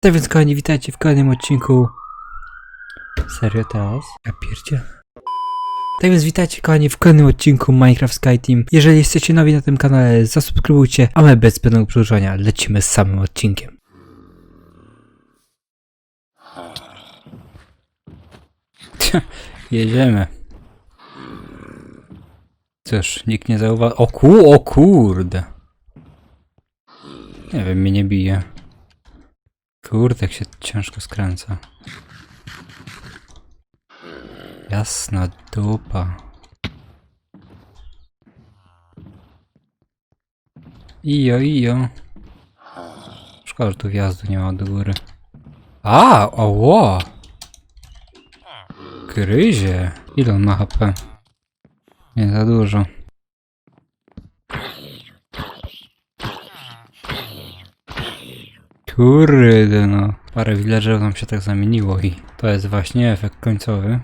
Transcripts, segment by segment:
Tak więc kochani, witajcie w kolejnym odcinku. Serio teraz? Ja pierdzie. Tak więc witajcie kochani w kolejnym odcinku Minecraft Sky Team. Jeżeli jesteście nowi na tym kanale, zasubskrybujcie, a my bez zbędnego przedłużania lecimy z samym odcinkiem. Jedziemy. Cóż, nikt nie zauważył. O ku, o kurde. Nie wiem, mnie nie bije. Kurde, jak się ciężko skręca. Jasna dupa. Ijo, ijo. Szkoda, że tu wjazdu nie ma do góry. A, oło! Gryzie. Ile on ma HP? Nie za dużo. Kurde no. Parę villagerów nam się tak zamieniło i to jest właśnie efekt końcowy.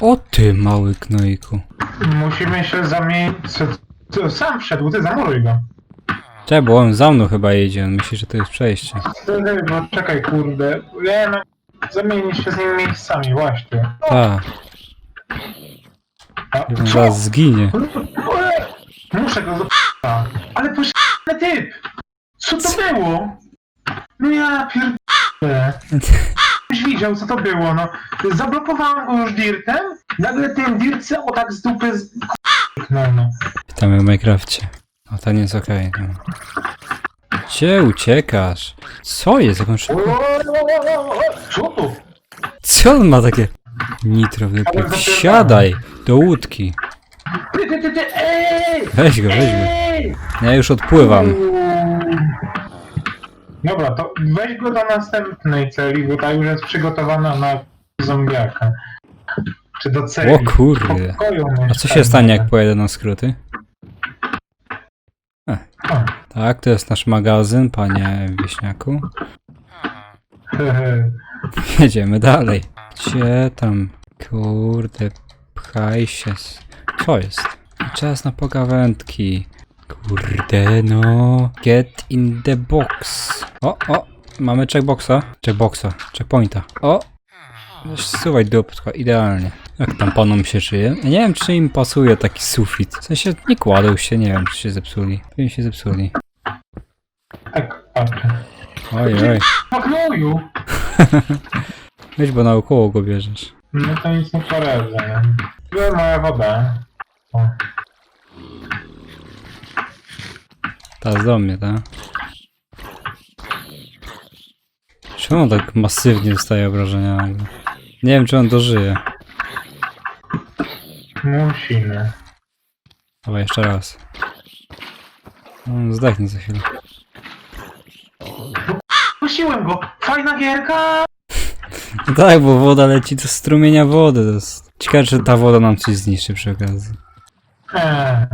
O ty mały gnojku. Musimy się zamienić. Co, co, sam wszedł, ty zamuruj go. Czekaj, bo on za mną chyba jedzie, on myśli, że to jest przejście. Czekaj, no, czekaj, kurde. Wiem, zamienić się z nim miejscami, właśnie. Tak, A, on co? zaraz zginie. Muszę go do Ale poszczególny typ! Co to było? No ja pierdolę. Już widział, co to było, no. Zablokowałem go już dirtem, nagle ten dirt se o tak z dupy z... No, no. Witamy w Minecrafcie. O, ten jest okej. no. Gdzie uciekasz? Co jest? Jak on szybko... Co to? Co on ma takie... Nitro wypił. Siadaj do łódki. Ty, ty, ty, ty, ej! Weź go, weź go. Ej! Ja już odpływam. Dobra, to weź go do następnej celi, bo ta już jest przygotowana na zombiaka. Czy do celi. O kurde. Pokoju A co się stanie, jak pojedę na skróty? O, Tak, to jest nasz magazyn, panie wieśniaku. Jedziemy dalej. Gdzie tam? Kurde, pchaj się. s- Co jest? Czas na pogawędki. Kurde, no. Get in the box. O, o, mamy checkboxa. Checkboxa, checkpointa. O! Suwaj dupsko, idealnie. Jak tam panom się żyje? Ja nie wiem, czy im pasuje taki sufit. W sensie nie kładą się, nie wiem, czy się zepsuli. Pewnie się zepsuli. Tak, patrzę. Oj, oj. Pokroju! Weź, bo naokoło go bierzesz. No to nic nie poradzę. Jest moja woda. O. Teraz do mnie, tak? Czemu on tak masywnie dostaje obrażenia nagle? Nie wiem, czy on dożyje. Musimy. Dobra, jeszcze raz. On zdechnie za chwilę. Puściłem go! Fajna gierka! No tak, bo woda leci do strumienia wody. To jest... Ciekawe, czy ta woda nam coś zniszczy przy okazji. Eee.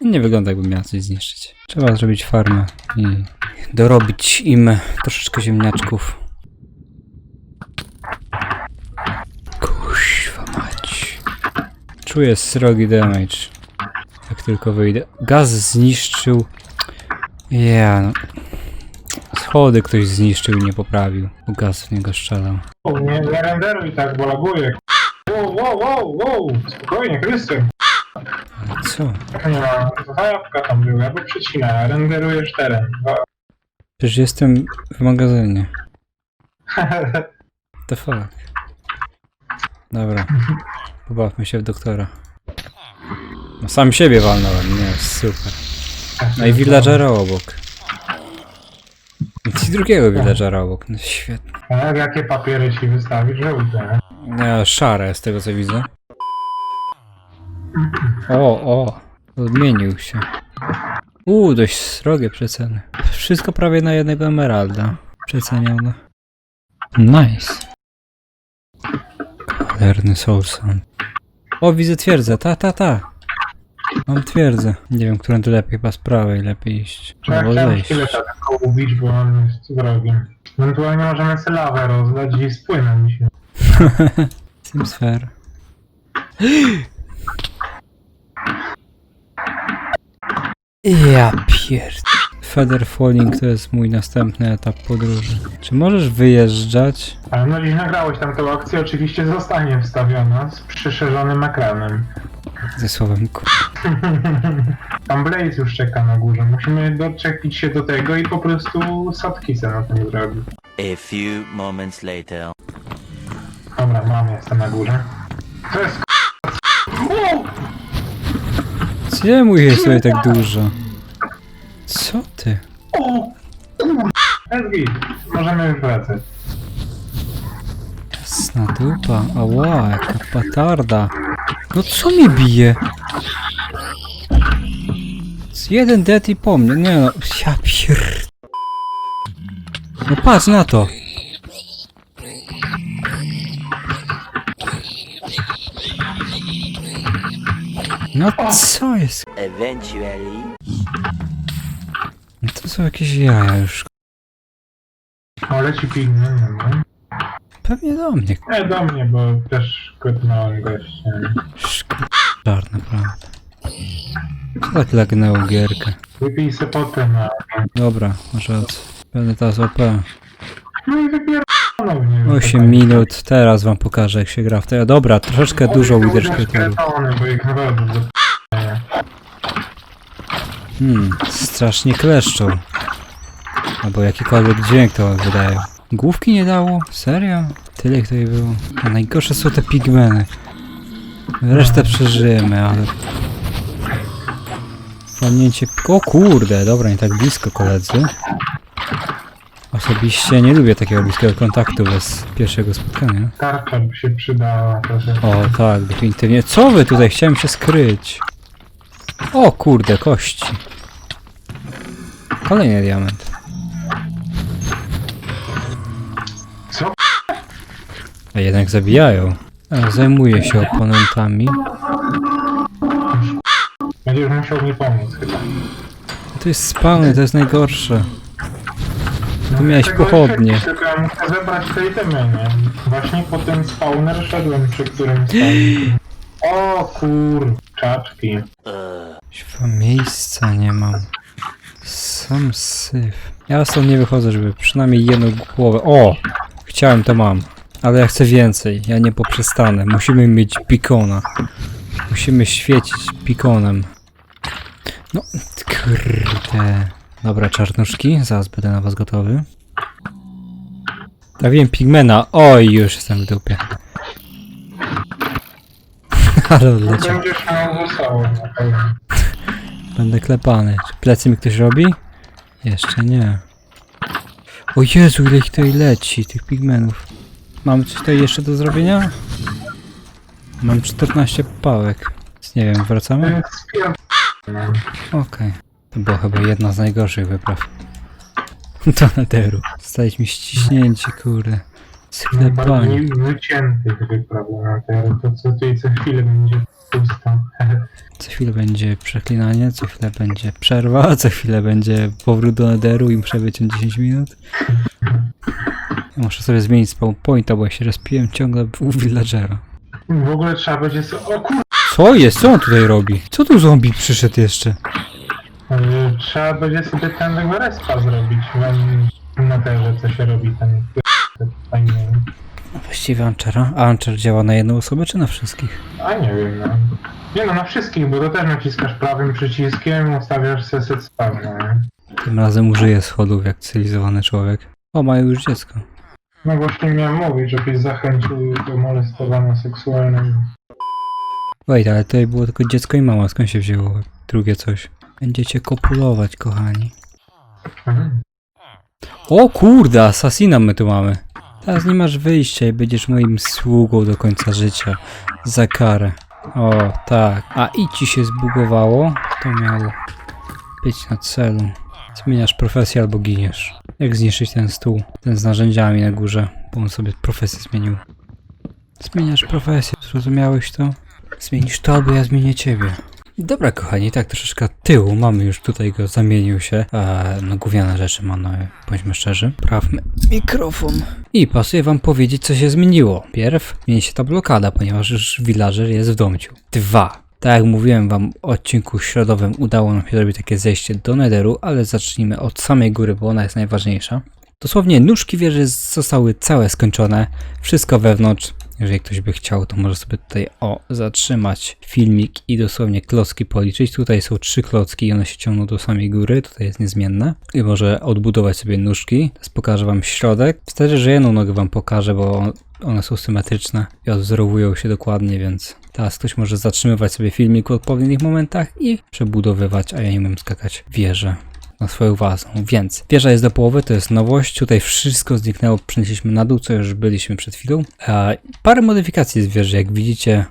Nie wygląda jakby miała coś zniszczyć. Trzeba zrobić farmę i dorobić im troszeczkę ziemniaczków. Kuźwa mać. Czuję srogi damage. Jak tylko wyjdę. Gaz zniszczył. Ja no. Schody ktoś zniszczył i nie poprawił. Bo gaz w niego strzelał. O, nie, nie renderuj tak, bo laguje. Wow, wow, wow, wow! Spokojnie, Krystian. Ale co? Nie ma, zajawka tam była, ja go przecinę, renderujesz teren. Przecież jestem w magazynie. The fuck? Dobra. Pobawmy się w doktora. No sam siebie walnąłem, nie, super. No i villagera obok. I drugiego villagera obok, no świetnie. A jakie papiery ci wystawić? Żółte. No, szare z tego co widzę. O, o, odmienił się. Uuu, dość srogie przeceny. Wszystko prawie na jednego emeralda. Przecenione. Nice. Cholerny soul sand. O, widzę twierdzę, ta, ta, ta. Mam twierdzę. Nie wiem, którędy lepiej, chyba z prawej lepiej iść. Albo chciałem zejść. chwilę tak ubić, bo on jest wrogiem. Ewentualnie możemy sobie lawę rozdać i spłynąć się. Simsfer. Ja pierd... Feather Falling to jest mój następny etap podróży. Czy możesz wyjeżdżać? Ale no dziś nagrałeś tam tę akcję, oczywiście zostanie wstawiona z przyszerzonym ekranem. Ze słowem ku... Tam Blaze już czeka na górze. Musimy doczepić się do tego i po prostu sadkicę na tym zrobić. A few moments later. Dobra, mam, jestem na górze. To jest o! Czemu jest tutaj tak dużo? Co ty? Git. Możemy wracać. Jasna dupa, ała, jaka patarda. No co mnie bije? Z Jeden dead i po mnie, nie no, ja pier... No patrz na to. No co jest? Eventually. No to są jakieś jaja już. O, leci pigment, no. Pewnie do mnie. Nie do mnie, bo też kotnąłem gościem. Szklar, naprawdę. Co tak lagnęło gierkę? Wypij se potem, a... Dobra, może od... Będę teraz OP. No i wypier... ponownie. 8 minut, teraz wam pokażę jak się gra w to. Dobra, troszeczkę dużo Wither Skaterów. Bo ich naprawdę do... Hmm, strasznie kleszczą. Albo jakikolwiek dźwięk to wydaje. Główki nie dało? Serio? Tyle ich tutaj było. A najgorsze są te pigmeny. Resztę przeżyjemy, ale... Walnięcie... O kurde, dobra, nie tak blisko koledzy. Osobiście nie lubię takiego bliskiego kontaktu bez pierwszego spotkania. Tarcza by się przydała trochę. O tak, definitywnie. Co wy tutaj? Chciałem się skryć. O kurde, kości. Kolejny diament. Co? A jednak zabijają. A, zajmuję się oponentami. Będziesz musiał mi pomóc chyba. To jest spawny, to jest najgorsze. Tu miałeś tego pochodnie. Tylko ja muszę zebrać te itemy, nie? Właśnie po ten spawner szedłem, przy którym stałem. O kur... czaczki. Świetne miejsca nie mam. Sam syf. Ja stąd nie wychodzę, żeby przynajmniej jedną głowę. O! Chciałem, to mam. Ale ja chcę więcej. Ja nie poprzestanę. Musimy mieć pikona. Musimy świecić pikonem. No, kurde. Dobra, czarnuszki. Zaraz będę na was gotowy. Trafiłem pigmena. Oj, już jestem w dupie. Ale odleciał. Będziesz miał wesoło na pewno. Będę klepany. Czy plecy mi ktoś robi? Jeszcze nie. O Jezu, ile ich tutaj leci, tych pigmenów. Mam coś tutaj jeszcze do zrobienia? Mam 14 pałek. Więc nie wiem, wracamy? jest spier... To była chyba jedna z najgorszych wypraw. Do nederu. Staliśmy ściśnięci, kurde. Sklepanie. Najbardziej teraz. To co tutaj co chwilę będzie pusto. Co chwilę będzie przeklinanie, co chwilę będzie przerwa, co chwilę będzie powrót do nederu i muszę wyciąć 10 minut. Ja muszę sobie zmienić spawn pointa, bo ja się rozpiłem ciągle u villagera. W ogóle trzeba będzie... So... O kur... Co jest? Co on tutaj robi? Co tu zombie przyszedł jeszcze? Yy, Trzeba będzie sobie ten respa zrobić. Mam na terze, co się robi ten... Fajnie. No właściwie Anchera. A Ancher działa na jedną osobę czy na wszystkich? A nie wiem, no. Nie no, na wszystkich, bo to też naciskasz prawym przyciskiem, ustawiasz set spawn, nie? Tym razem użyję schodów jak cywilizowany człowiek. O, mają już dziecko. No właśnie miałem mówić, żebyś zachęcił do molestowania seksualnego. Wait, ale tutaj było tylko dziecko i mama. Skąd się wzięło drugie coś? Będziecie kopulować, kochani. Mhm. O kurde, asasina my tu mamy. Teraz nie masz wyjścia i będziesz moim sługą do końca życia. Za karę. O, tak. A i ci się zbugowało? To miało być na celu. Zmieniasz profesję albo giniesz. Jak zniszczyć ten stół? Ten z narzędziami na górze, bo on sobie profesję zmienił. Zmieniasz profesję, zrozumiałeś to? Zmienisz to, albo ja zmienię ciebie. Dobra, kochani, tak troszeczkę tyłu mamy już tutaj go, zamienił się. No, gówniane rzeczy ma, no, bądźmy szczerzy. Prawmy mikrofon. I pasuje wam powiedzieć, co się zmieniło. Pierw zmieni się ta blokada, ponieważ już villager jest w domciu. Dwa. Tak jak mówiłem wam w odcinku środowym udało nam się zrobić takie zejście do Netheru, ale zacznijmy od samej góry, bo ona jest najważniejsza. Dosłownie nóżki wieży zostały całe skończone, wszystko wewnątrz. Jeżeli ktoś by chciał, to może sobie tutaj o zatrzymać filmik i dosłownie klocki policzyć. Tutaj są trzy klocki i one się ciągną do samej góry, tutaj jest niezmienne. I może odbudować sobie nóżki. Teraz pokażę wam środek. Wtedy, że jedną nogę wam pokażę, bo one są symetryczne i odwzorowują się dokładnie, więc teraz ktoś może zatrzymywać sobie filmik w odpowiednich momentach i przebudowywać, a ja nie umiem skakać wieżę na swoją własną. Więc wieża jest do połowy, to jest nowość. Tutaj wszystko zniknęło, przenieśliśmy na dół, co już byliśmy przed chwilą. A parę modyfikacji jest wieży, jak widzicie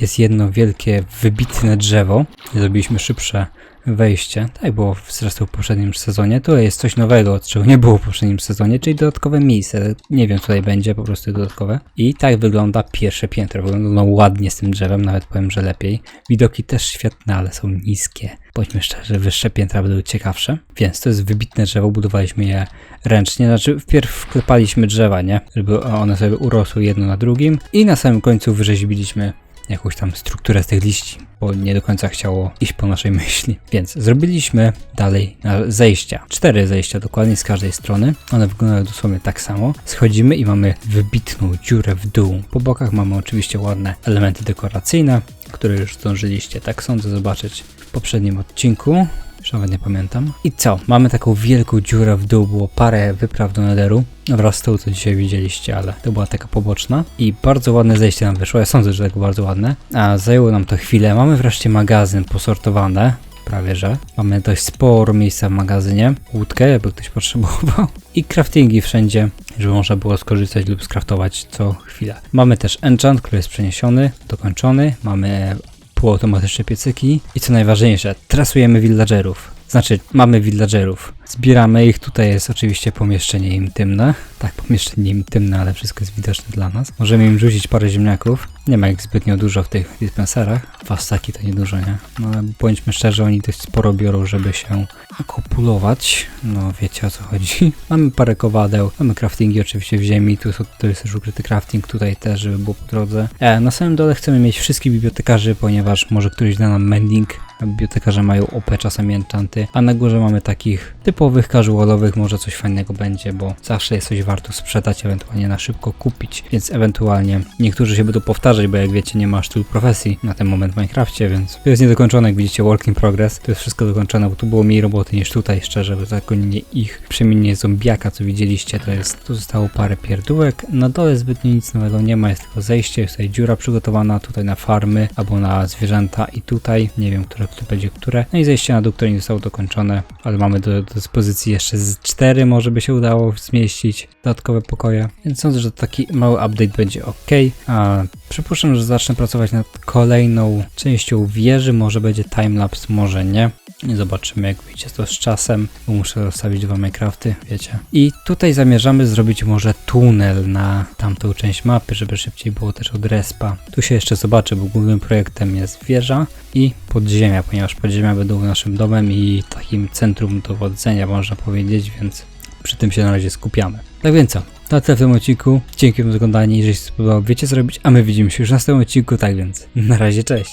jest jedno wielkie, wybitne drzewo. Zrobiliśmy szybsze wejście. Tak było zresztą w poprzednim sezonie. Tutaj jest coś nowego, czego nie było w poprzednim sezonie, czyli dodatkowe miejsce. Nie wiem, co tutaj będzie, po prostu dodatkowe. I tak wygląda pierwsze piętro. Wygląda ono ładnie z tym drzewem, nawet powiem, że lepiej. Widoki też świetne, ale są niskie. Bądźmy szczerzy, wyższe piętra będą ciekawsze. Więc to jest wybitne drzewo, budowaliśmy je ręcznie. Znaczy, wpierw wklepaliśmy drzewa, nie? Żeby one sobie urosły jedno na drugim. I na samym końcu wyrzeźbiliśmy jakąś tam strukturę z tych liści, bo nie do końca chciało iść po naszej myśli. Więc zrobiliśmy dalej zejścia. Cztery zejścia dokładnie z każdej strony. One wyglądają dosłownie tak samo. Schodzimy i mamy wybitną dziurę w dół. Po bokach mamy oczywiście ładne elementy dekoracyjne, które już zdążyliście, tak sądzę, zobaczyć w poprzednim odcinku. Już nawet nie pamiętam. I co? Mamy taką wielką dziurę w dół, było parę wypraw do Netheru. No wraz z tą, co dzisiaj widzieliście, ale to była taka poboczna. I bardzo ładne zejście nam wyszło. Ja sądzę, że tak bardzo ładne. A zajęło nam to chwilę. Mamy wreszcie magazyn posortowany. Prawie że. Mamy dość sporo miejsca w magazynie. Łódkę, jakby ktoś potrzebował. I craftingi wszędzie, żeby można było skorzystać lub skraftować co chwilę. Mamy też enchant, który jest przeniesiony, dokończony. Mamy półautomatyczne piecyki i co najważniejsze, trasujemy villagerów. Znaczy, mamy villagerów. Zbieramy ich, tutaj jest oczywiście pomieszczenie intymne. Tak, pomieszczenie intymne, ale wszystko jest widoczne dla nas. Możemy im rzucić parę ziemniaków. Nie ma ich zbytnio dużo w tych dispenserach. Wastaki to niedużo, nie? No ale bądźmy szczerzy, oni dość sporo biorą, żeby się kopulować. No wiecie o co chodzi. Mamy parę kowadeł, mamy craftingi oczywiście w ziemi, tu, tu jest też ukryty crafting, tutaj też, żeby było po drodze. E, na samym dole chcemy mieć wszystkich bibliotekarzy, ponieważ może któryś da nam mending. Bibliotekarze mają OP, czasami enchanty, a na górze mamy takich typowych casualowych, może coś fajnego będzie, bo zawsze jest coś warto sprzedać, ewentualnie na szybko kupić, więc ewentualnie niektórzy się będą powtarzać, bo jak wiecie nie ma tylu profesji na ten moment w Minecrafcie, więc to jest niedokończone, jak widzicie work in progress, to jest wszystko dokończone, bo tu było mniej roboty niż tutaj, szczerze, bo zakończenie ich przemienienie zombiaka, co widzieliście, to jest, tu zostało parę pierdółek, na dole zbytnio nic nowego nie ma, jest tylko zejście, jest tutaj dziura przygotowana, tutaj na farmy, albo na zwierzęta i tutaj, nie wiem, które tu będzie które, no i zejście na dół, które nie zostało dokończone, ale mamy do, do dyspozycji jeszcze z cztery, może by się udało zmieścić dodatkowe pokoje, więc sądzę, że taki mały update będzie ok. A przypuszczam, że zacznę pracować nad kolejną częścią wieży, może będzie timelapse, może nie. Zobaczymy, jak wyjdzie to z czasem, bo muszę rozstawić dwa Minecrafty, wiecie. I tutaj zamierzamy zrobić może tunel na tamtą część mapy, żeby szybciej było też od respa. Tu się jeszcze zobaczy, bo głównym projektem jest wieża i podziemia, ponieważ podziemia będą naszym domem i takim centrum dowodzenia, można powiedzieć, więc przy tym się na razie skupiamy. Tak więc co, na tyle w tym odcinku. Dzięki za oglądanie, jeżeli się spodobało, wiecie co robić, a my widzimy się już w następnym odcinku, tak więc na razie, cześć!